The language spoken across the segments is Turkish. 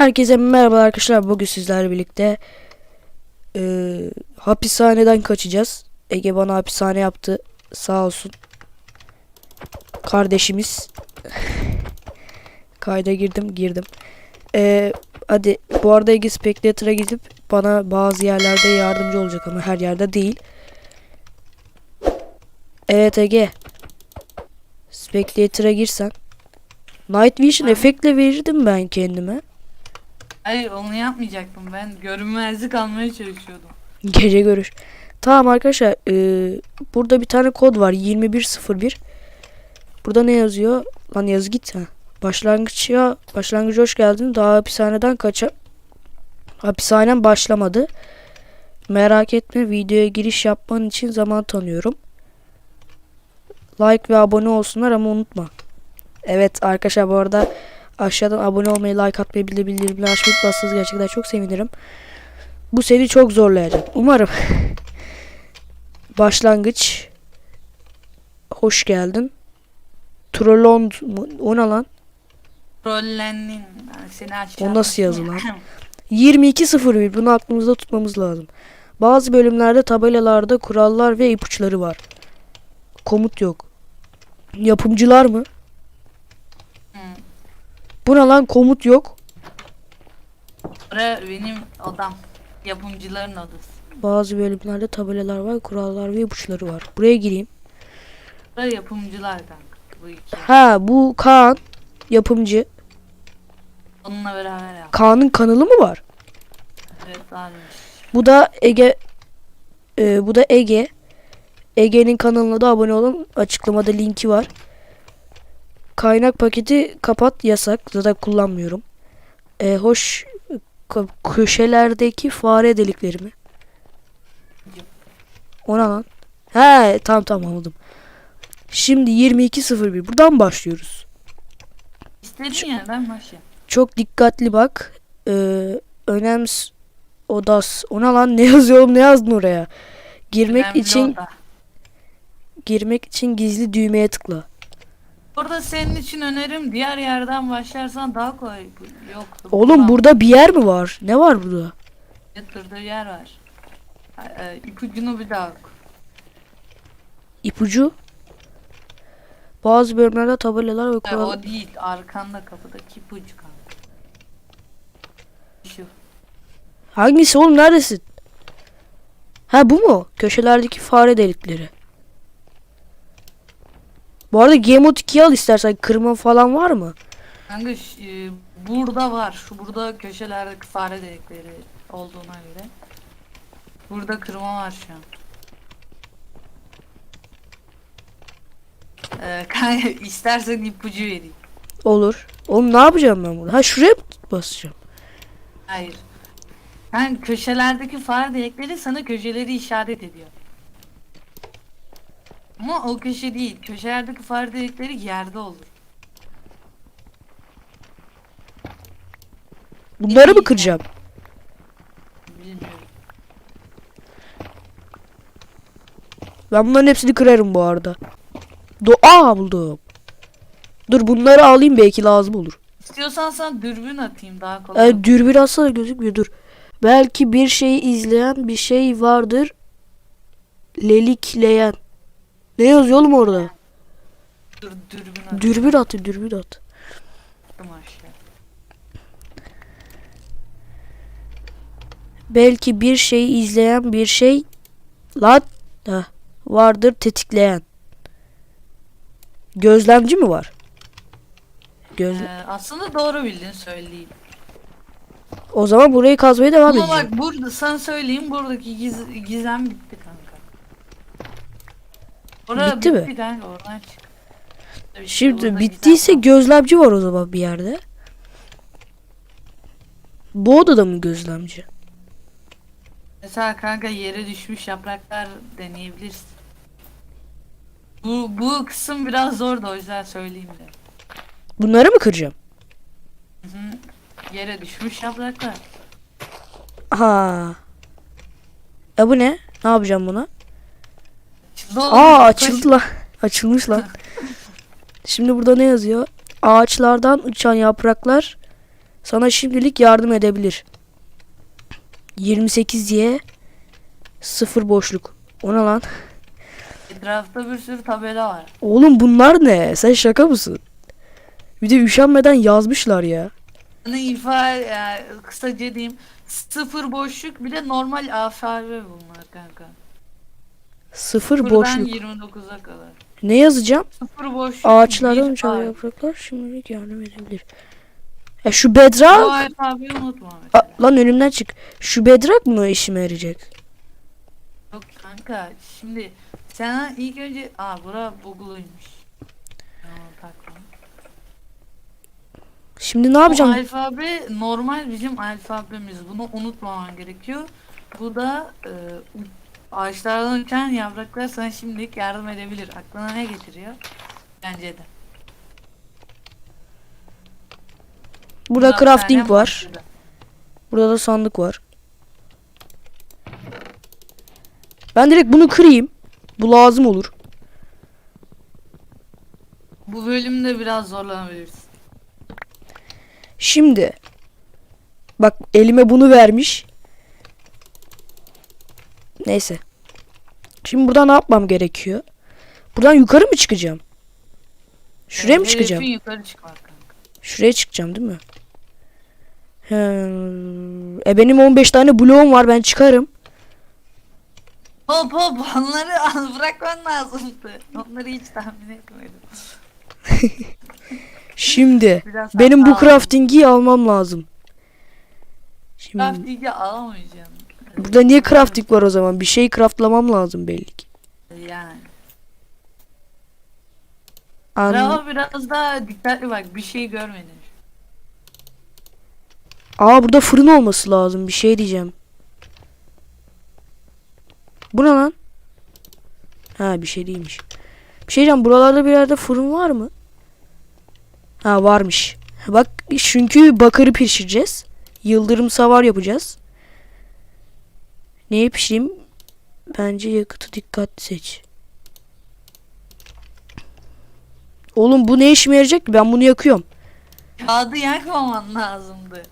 Herkese merhaba arkadaşlar. Bugün sizlerle birlikte eee, hapishaneden kaçacağız. Ege bana hapishane yaptı. Sağ olsun. Kardeşimiz. Kayda girdim, girdim. Eee, hadi bu arada Ege Spectator'a gidip bana bazı yerlerde yardımcı olacak ama her yerde değil. Evet Ege. Spectator'a girsen. Night Vision efektle verirdim ben kendime. Hayır onu yapmayacaktım ben. Görünmezlik almaya çalışıyordum. Gece görüş. Tamam arkadaşlar. eee, burada bir tane kod var. 2101. Burada ne yazıyor? Lan yaz git ha. Başlangıç ya. Başlangıç hoş geldin. Daha hapishaneden kaça... Hapishanem başlamadı. Merak etme. Videoya giriş yapman için zaman tanıyorum. Like ve abone olsunlar ama unutma. Evet arkadaşlar bu arada aşağıdan abone olmayı, like atmayı, bildirim bildirimleri açmayı unutmazsanız gerçekten çok sevinirim. Bu seni çok zorlayacak. Umarım. Başlangıç. Hoş geldin. Trollond mu? O ne lan? Trollendin. Seni aşağı O nasıl yazı lan? 22.01 bunu aklımızda tutmamız lazım. Bazı bölümlerde tabelalarda kurallar ve ipuçları var. Komut yok. Yapımcılar mı? Hı. Bu ne lan komut yok. Bura benim odam. Yapımcıların odası. Bazı bölümlerde tabelalar var, kurallar ve ipuçları var. Buraya gireyim. Bura yapımcılar kanka. Bu iki. Ha bu Kaan yapımcı. Onunla beraber yap. Kaan'ın kanalı mı var? Evet varmış. Bu da Ege e, bu da Ege. Ege'nin kanalına da abone olun. Açıklamada linki var. Kaynak paketi kapat yasak. Zaten kullanmıyorum. E, hoş köşelerdeki fare delikleri mi? O ne lan? He tamam tamam anladım. Şimdi 22.01 buradan başlıyoruz. İstediğin yerden başla. Çok dikkatli bak. Ee, önems odas. Ona lan ne yazıyorum ne yazdın oraya? Girmek Önemli için oda. girmek için gizli düğmeye tıkla. Burada senin için önerim diğer yerden başlarsan daha kolay. Yok. Oğlum burada bir yer mi var? Ne var burada? Bir yer var. E, ipucunu bir daha oku. İpucu. Bazı bölümlerde tabelalar ve E, kural. o değil. Arkanda kapıdaki ipucu kanka. Şu. Hangisi oğlum neredesin? Ha bu mu? Köşelerdeki fare delikleri. Bu arada Game Mode 2'yi al istersen. Kırma falan var mı? Kanka e, burada var. Şu burada köşelerdeki fare delikleri olduğuna göre. Burada kırma var şu an. Ee, kanka istersen ipucu vereyim. Olur. Oğlum ne yapacağım ben burada? Ha şuraya mı basacağım? Hayır. Yani köşelerdeki fare delikleri sana köşeleri işaret ediyor. Ama o köşe değil. Köşelerdeki fare delikleri yerde olur. Bunları mı kıracağım? Bilmiyorum. Ben bunların hepsini kırarım bu arada. Do Aa buldum. Dur bunları alayım belki lazım olur. İstiyorsan sana dürbün atayım daha kolay. E, dürbün atsana gözükmüyor dur. Belki bir şeyi izleyen bir şey vardır. Lelikleyen. Ne yazıyor oğlum orada? Dur dürbün atayım Dürbün at, dürbün at. Belki bir şeyi izleyen bir şey lan Heh, vardır tetikleyen. Gözlemci mi var? Göz Ee, aslında doğru bildin söyleyeyim. o zaman burayı kazmaya devam Ama edeceğim. bak burada sana söyleyeyim buradaki giz, gizem bitti. Orada Bitti mi? kanka oradan çık. Şimdi bittiyse gözlemci var o zaman bir yerde. Bu odada mı gözlemci? Mesela kanka yere düşmüş yapraklar deneyebilirsin. Bu, bu kısım biraz zor da o yüzden söyleyeyim de. Bunları mı kıracağım? Hı hı. Yere düşmüş yapraklar. Ha. E bu ne? Ne yapacağım buna? Aa açıldı lan. Açılmış lan. Şimdi burada ne yazıyor? Ağaçlardan uçan yapraklar sana şimdilik yardım edebilir. 28 diye sıfır boşluk. O ne lan? Etrafta bir sürü tabela var. Oğlum bunlar ne? Sen şaka mısın? Bir de üşenmeden yazmışlar ya. Hani ifade yani kısaca diyeyim. Sıfır boşluk bir de normal alfabe bunlar kanka. Sıfır boşluk. 29'a kadar. Ne yazacağım? Sıfır boşluk. Ağaçlardan uçan yapraklar şimdilik yardım edebilir. Ya şu bedrak... Bu alfabeyi unutma mesela. lan önümden çık. Şu bedrak mı işime yarayacak? Yok kanka şimdi sana ilk önce aa bura buguluymuş. Şimdi ne Bu yapacağım? alfabe normal bizim alfabemiz. Bunu unutmaman gerekiyor. Bu da e, ağaçlardan uçan yapraklar sana şimdilik yardım edebilir. Aklına ne getiriyor? Bence de. Burada Bundan crafting var. başladı. Burada da sandık var. Ben direkt bunu kırayım. Bu lazım olur. Bu bölümde biraz zorlanabiliriz. Şimdi. Bak elime bunu vermiş. Neyse. Şimdi buradan ne yapmam gerekiyor? Buradan yukarı mı çıkacağım? Şuraya mı çıkacağım? yukarı çıkmak kanka. Şuraya çıkacağım değil mi? He, e benim 15 tane bloğum var ben çıkarım. Hop hop onları al bırakman lazımdı. Onları hiç tahmin etmedim. Şimdi Biraz benim bu crafting'i almam lazım. Şimdi Crafting'i alamayacaksın. Burada niye crafting var o zaman? Bir şey craftlamam lazım belli ki. Yani. An Bravo biraz daha dikkatli bak bir şey görmedin. Aa burada fırın olması lazım. Bir şey diyeceğim. Bu ne lan? Ha bir şey değilmiş. Bir şey diyeceğim. Buralarda bir yerde fırın var mı? Ha varmış. Bak çünkü bakırı pişireceğiz. Yıldırım savar yapacağız. Neyi pişireyim? Bence yakıtı dikkatli seç. Oğlum bu ne işime yarayacak ki? Ben bunu yakıyorum. Kağıdı yakmaman lazımdı.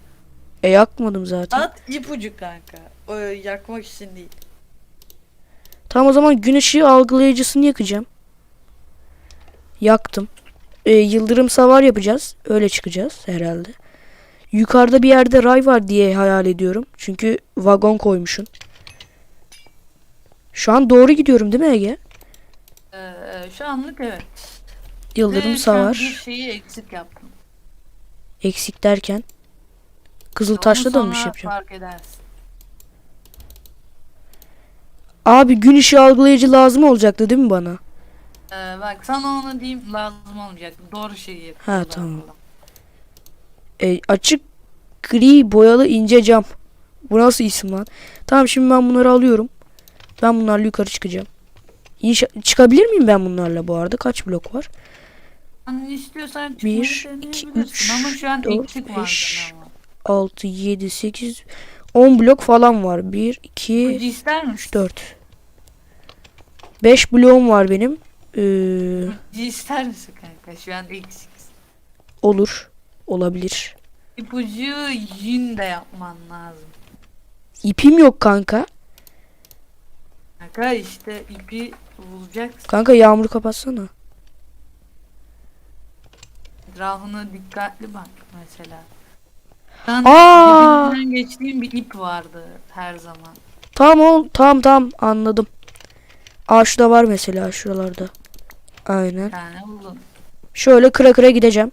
E yakmadım zaten. At ipucu kanka. O yakmak için değil. Tamam o zaman gün ışığı algılayıcısını yakacağım. Yaktım. Ee, yıldırım savar yapacağız. Öyle çıkacağız herhalde. Yukarıda bir yerde ray var diye hayal ediyorum. Çünkü vagon koymuşsun. Şu an doğru gidiyorum değil mi Ege? Ee, şu anlık evet. Yıldırım Ve şu an savar. Bir şeyi eksik yaptım. Eksik derken. Kızıl Onu taşla da mı bir şey sonra yapacağım? Fark edersin. Abi gün ışığı algılayıcı lazım olacaktı değil mi bana? Ee, bak sana onu diyeyim lazım olmayacak. Doğru şeyi yapıyorlar. Ha, tamam. E, açık gri boyalı ince cam. Bu nasıl isim lan? Tamam şimdi ben bunları alıyorum. Ben bunlarla yukarı çıkacağım. İnşa çıkabilir miyim ben bunlarla bu arada? Kaç blok var? Hani istiyorsan Bir, çıkmayı iki, deneyebilirsin üç, ama şu an dört, eksik var beş. ama. 6, 7, 8, 10 blok falan var. 1, Ipucu 2, ister misin? 3, 4. 5 bloğum var benim. Ee, ister misin kanka? Şu an eksik. olur. Olabilir. İpucu yün de yapman lazım. İpim yok kanka. Kanka işte ipi bulacaksın. Kanka yağmuru kapatsana. Etrafına dikkatli bak mesela. Ben Aa! dibinden geçtiğim bir ip vardı her zaman. Tamam ol. Tamam tamam anladım. Aa şurada var mesela şuralarda. Aynen. Bir tane buldum. Şöyle kıra kıra gideceğim.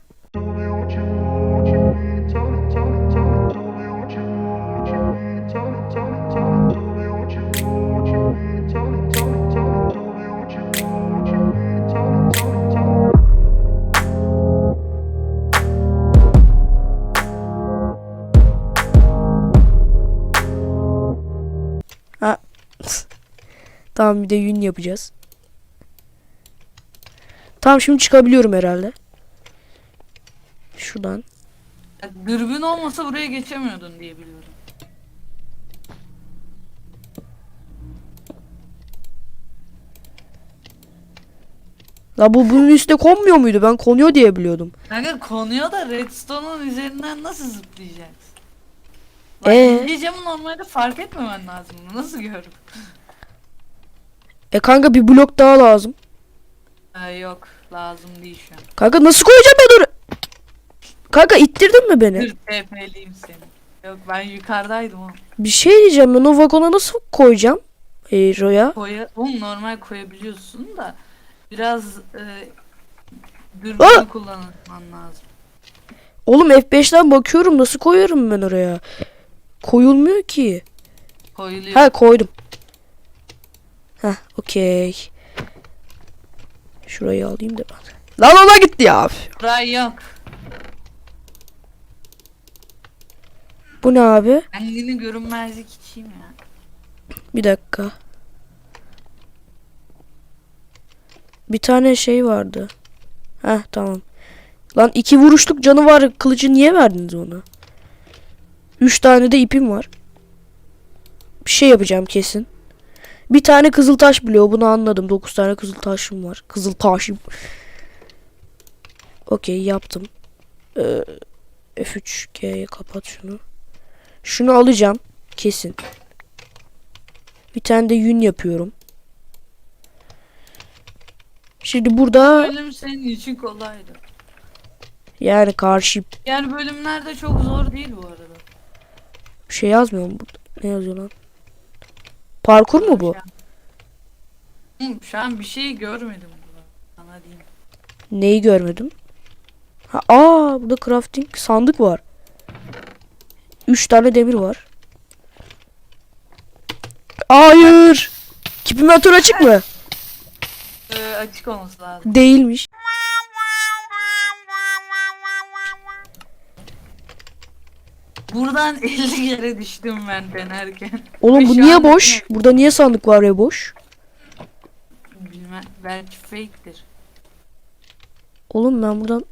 Tamam bir de yün yapacağız. Tamam şimdi çıkabiliyorum herhalde. Şuradan. Ya, dürbün olmasa buraya geçemiyordun diye biliyorum. La bu bunun üstüne konmuyor muydu? Ben konuyor diye biliyordum. Kanka konuyor da redstone'un üzerinden nasıl zıplayacaksın? Ee? camı normalde fark etmemen lazım. Nasıl gördüm? E kanka bir blok daha lazım. Ee, yok lazım değil şu an. Kanka nasıl koyacağım ben onu? Kanka ittirdin mi beni? Dur TP'liyim seni. Yok ben yukarıdaydım oğlum. Bir şey diyeceğim ben o vagona nasıl koyacağım? Hero'ya. Koya, oğlum normal koyabiliyorsun da biraz e, dürbünü kullanman lazım. Oğlum F5'ten bakıyorum nasıl koyarım ben oraya? Koyulmuyor ki. Koyuluyor. Ha koydum. Heh okey. Şurayı alayım da ben. Lan ona gitti ya. Burayı yok. Bu ne abi? Kendini görünmezlik içeyim ya. Bir dakika. Bir tane şey vardı. Heh tamam. Lan iki vuruşluk canı var. Kılıcı niye verdiniz ona? Üç tane de ipim var. Bir şey yapacağım kesin. Bir tane kızıl taş bloğu bunu anladım. Dokuz tane kızıl taşım var. Kızıl taşım. Okey yaptım. Ee, F3G'ye kapat şunu. Şunu alacağım. Kesin. Bir tane de yün yapıyorum. Şimdi burada Bölüm senin için kolaydı. yani karşı Diğer bölümlerde çok zor değil bu arada. bir şey yazmıyor mu burada? Ne yazıyor lan? Parkur mu bu? Hı, şu an bir şey görmedim burada. Sana diyeyim. Neyi görmedim? Ha, aa burada crafting sandık var. Üç tane demir var. Hayır. Kipimatör açık mı? Ee, açık olması lazım. Değilmiş. Buradan 50 kere düştüm ben denerken. Oğlum Ve bu şu niye an boş? Burada niye sandık var ya boş? Bilmem. Belki fake'tir. Oğlum ben buradan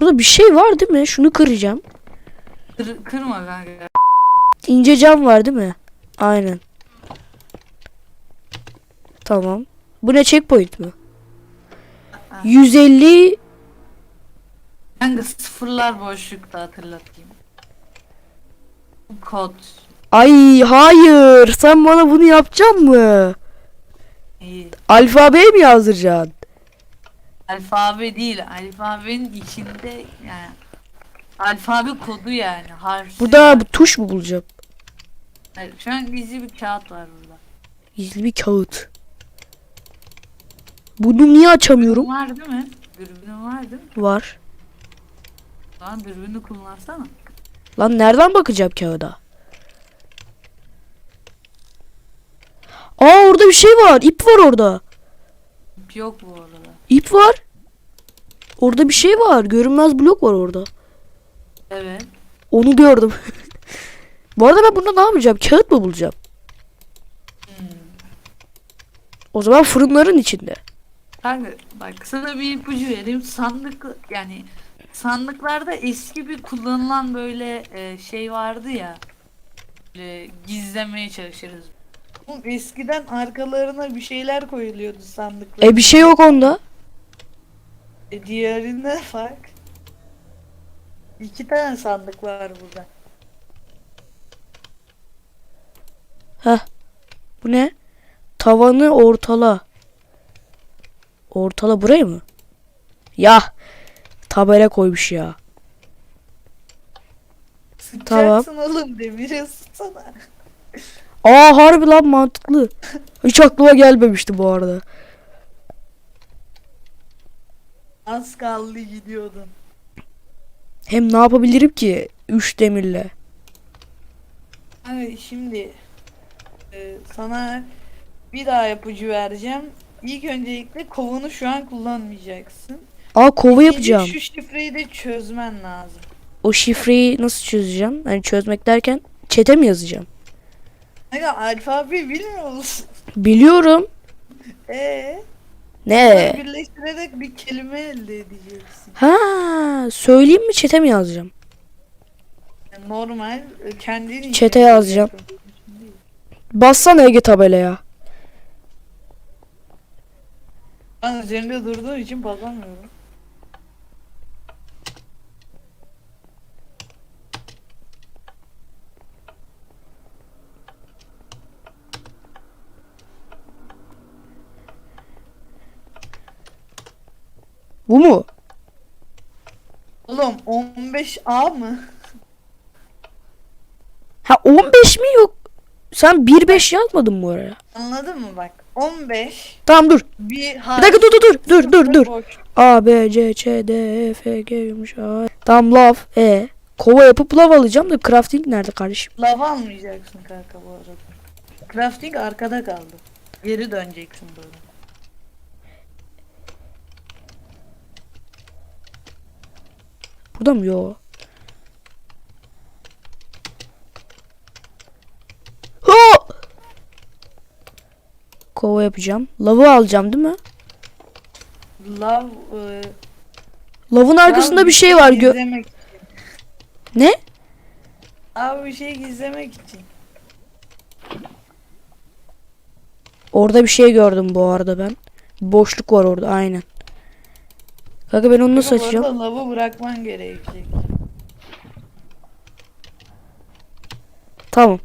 Burada bir şey var değil mi? Şunu kıracağım. Kır, kırma kanka. İnce cam var değil mi? Aynen. Tamam. Bu ne checkpoint mi? 150 Kanka sıfırlar boşlukta hatırlatayım. Kod. Ay hayır. Sen bana bunu yapacaksın mı? İyi. Alfabeye mi yazdıracaksın? Alfabe değil. Alfabenin içinde yani. Alfabe kodu yani. Harf. Burada bu tuş mu bulacağım? Hayır, Şu an gizli bir kağıt var burada. Gizli bir kağıt. Bunu niye açamıyorum? Var değil mi? Dürbünün var değil mi? Var. Lan dürbünü kullansana. Lan nereden bakacağım kağıda? Aa orada bir şey var. İp var orada. Yok bu arada. İp var. Orada bir şey var. Görünmez blok var orada. Evet. Onu gördüm. Bu arada ben bunda ne yapacağım? Kağıt mı bulacağım? Hmm. O zaman fırınların içinde. Kanka bak sana bir ipucu vereyim. Sandık yani sandıklarda eski bir kullanılan böyle e, şey vardı ya. Böyle gizlemeye çalışırız. Oğlum eskiden arkalarına bir şeyler koyuluyordu sandıklara. E bir şey yok onda. E, diğerinde bak. İki tane sandık var burada. Bu ne? Tavanı ortala. Ortala burayı mı? Ya. Tabela koymuş ya. Tamam. Sıkacaksın oğlum demiri ısıtsana. Aa harbi lan mantıklı. Hiç aklıma gelmemişti bu arada. Az kaldı gidiyordun. Hem ne yapabilirim ki? Üç demirle. Hani şimdi e, sana bir daha yapıcı vereceğim. İlk öncelikle kovunu şu an kullanmayacaksın. Aa kova yapacağım. Şu şifreyi de çözmen lazım. O şifreyi nasıl çözeceğim? Hani çözmek derken çete mi yazacağım? Aga alfabeyi bilmiyor musun? Biliyorum. Eee? Ne? Birleştirerek bir kelime elde edeceksin. Ha, söyleyeyim mi çete mi yazacağım? Normal e, kendin Çete yazacağım. Bassana Ege tabelaya. Ben üzerinde durduğum için basamıyorum. Bu mu? Oğlum 15A mı? Ha 15 mi yok? Sen 1-5 yazmadın mı oraya? Anladın mı bak? 15 Tamam dur. bir Bir dakika dur dur dur. Dur dur dur. boş. A, B, C, Ç, D, E, F, G, yumuş, A. Tamam lav. E. Kova yapıp lav alacağım da crafting nerede kardeşim? Lava almayacaksın kanka bu arada. Crafting arkada kaldı. Geri döneceksin böyle. Burada mı? Yo. Ho! Kova yapacağım. Lavı alacağım değil mi? Love e, Lavın arkasında love bir şey var. Gö gizlemek ne? Abi bir şey gizlemek için. Orada bir şey gördüm bu arada ben. Boşluk var orada aynen. Kanka ben onu nasıl açacağım? arada lavı bırakman gerekecek. Tamam.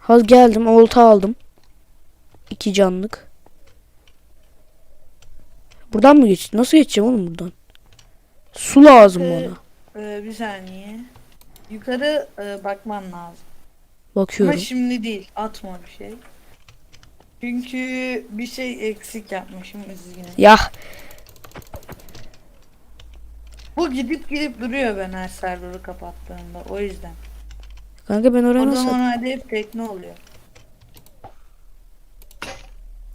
Haz geldim. Olta aldım. İki canlık. Buradan mı geç? Nasıl geçeceğim oğlum buradan? Su lazım Ee, bana. e, bir saniye. Yukarı e, bakman lazım. Bakıyorum. Ama şimdi değil. Atma bir şey. Çünkü bir şey eksik yapmışım üzgünüm. Ya Bu gidip gidip duruyor ben her server'ı kapattığımda. O yüzden. kanka ben oraya Orada nasıl? normalde hep tekne oluyor.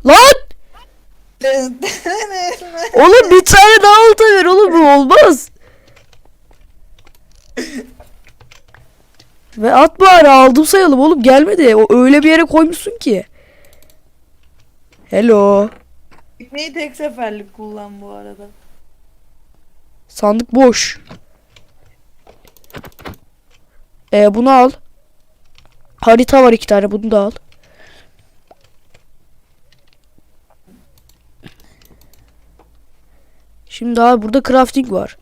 Lan! Oğlum bir tane daha olta ver oğlum bu olmaz. Ve at bari aldım sayalım oğlum gelmedi. O öyle bir yere koymuşsun ki. Hello. Tekneyi tek seferlik kullan bu arada. Sandık boş. Ee, bunu al. Harita var iki tane bunu da al. Şimdi abi burada crafting var.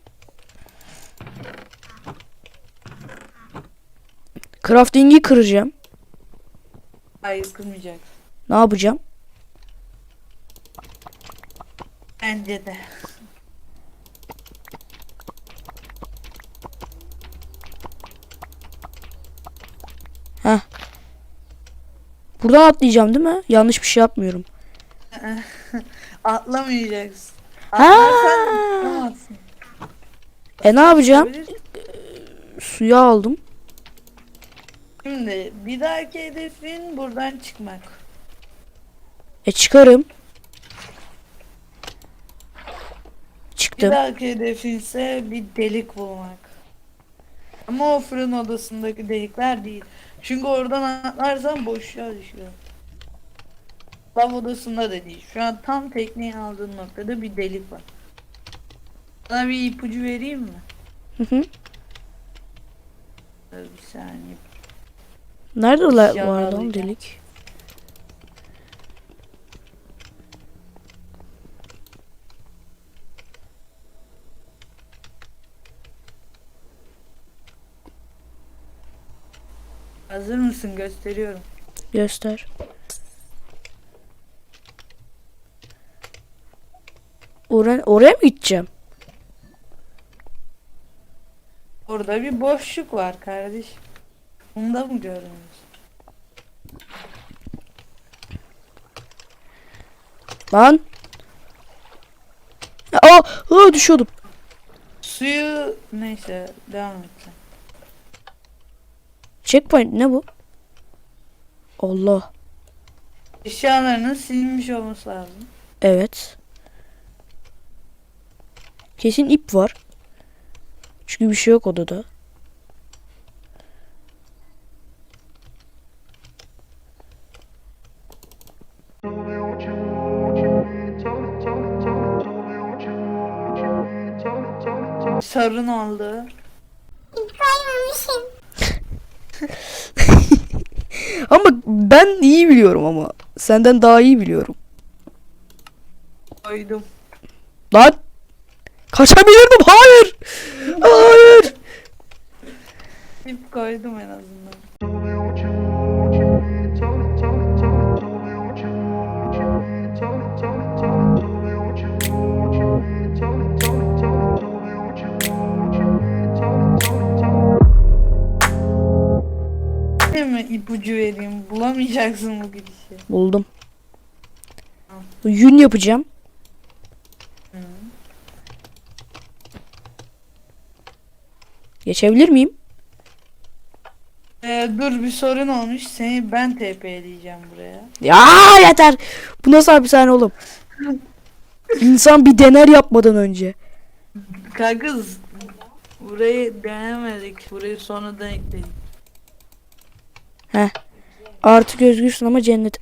Crafting'i kıracağım. Hayır kırmayacaksın. Ne yapacağım? Bence de. Buradan atlayacağım değil mi? Yanlış bir şey yapmıyorum. Atlamayacaksın. Ha. Atlarsan atlamazsın. E ne yapacağım? Olabilir. Suya aldım. Şimdi bir dahaki hedefin buradan çıkmak. E çıkarım. Bir Çıktım. dahaki hedefin ise bir delik bulmak. Ama o fırın odasındaki delikler değil. Çünkü oradan atlarsan boşluğa düşüyor. Lav odasında da değil. Şu an tam tekneyi aldığın noktada bir delik var. Sana bir ipucu vereyim mi? Hı hı. Bir saniye. Nerede la Eşya var lan alacağım. delik? Hazır mısın? Gösteriyorum. Göster. Oraya, oraya mı gideceğim? Orada bir boşluk var kardeşim. Bunu da mı görüyorsunuz? Lan. Aa, aa düşüyordum. Suyu neyse devam et. Checkpoint ne bu? Allah. Eşyalarının silinmiş olması lazım. Evet. Kesin ip var. Çünkü bir şey yok odada. Sorun oldu. Ama ben iyi biliyorum ama. senden daha iyi biliyorum. Koydum. Lan kaçabilirdim. Hayır. Hayır. Koydum en azından. Mi ipucu vereyim? Bulamayacaksın bu gidişi. Buldum. Yün yapacağım. Hı. Geçebilir miyim? Ee, dur bir sorun olmuş. Seni ben TP'leyeceğim buraya. Ya yeter. Bu nasıl hapishane oğlum? İnsan bir dener yapmadan önce. Kanka burayı denemedik. Burayı sonradan ekledik. Artık özgürsün ama cennet.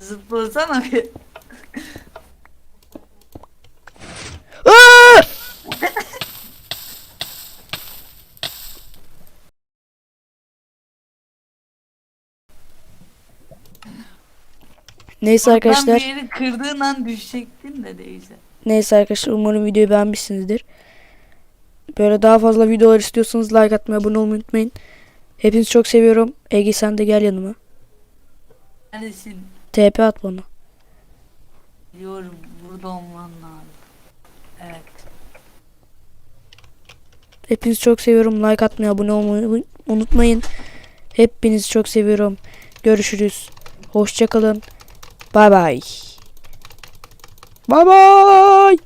Zıplasana bir. Neyse Ben arkadaşlar. bir yeri kırdığın an düşecektin de değilse. Neyse arkadaşlar umarım videoyu beğenmişsinizdir. Böyle daha fazla videolar istiyorsanız like atmayı, abone olmayı unutmayın. Hepinizi çok seviyorum. Ege sen de gel yanıma. Neredesin? TP at bana. Biliyorum burada olman lazım. Evet. Hepinizi çok seviyorum. Like atmayı, abone olmayı unutmayın. Hepinizi çok seviyorum. Görüşürüz. Hoşçakalın. Bay bay. Bay bay.